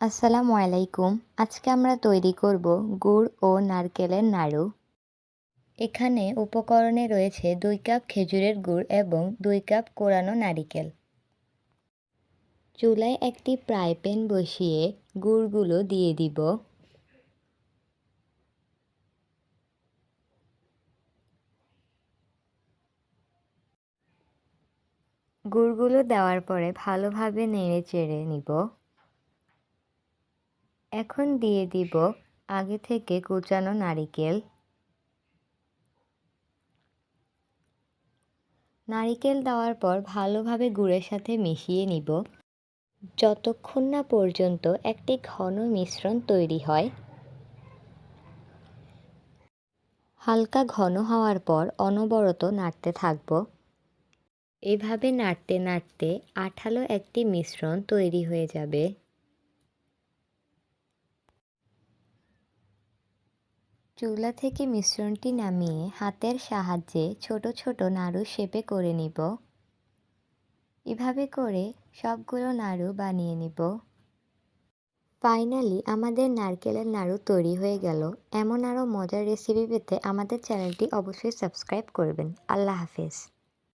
আসসালামু আলাইকুম। আজকে আমরা তৈরি করব গুড় ও নারকেলের নাড়ু। এখানে উপকরণে রয়েছে দুই কাপ খেজুরের গুড় এবং দুই কাপ কোরানো নারিকেল। চুলায় একটি ফ্রাই প্যান বসিয়ে গুড়গুলো দিয়ে দিব। গুড়গুলো দেওয়ার পরে ভালোভাবে নেড়ে চেড়ে নিব। এখন দিয়ে দিব আগে থেকে কুচানো নারিকেল। নারিকেল দেওয়ার পর ভালোভাবে গুড়ের সাথে মিশিয়ে নিব। যতক্ষণ না পর্যন্ত একটি ঘন মিশ্রণ তৈরি হয়। হালকা ঘন হওয়ার পর অনবরত নাড়তে থাকব। এভাবে নাড়তে নাড়তে আঠালো একটি মিশ্রণ তৈরি হয়ে যাবে। চুলা থেকে মিশ্রণটি নামিয়ে হাতের সাহায্যে ছোট ছোট নাড়ু শেপে করে নিব। এভাবে করে সবগুলো নাড়ু বানিয়ে নিব। ফাইনালি আমাদের নারকেলের নাড়ু তৈরি হয়ে গেল। এমন আরও মজার রেসিপি পেতে আমাদের চ্যানেলটি অবশ্যই সাবস্ক্রাইব করবেন। আল্লাহ হাফেজ।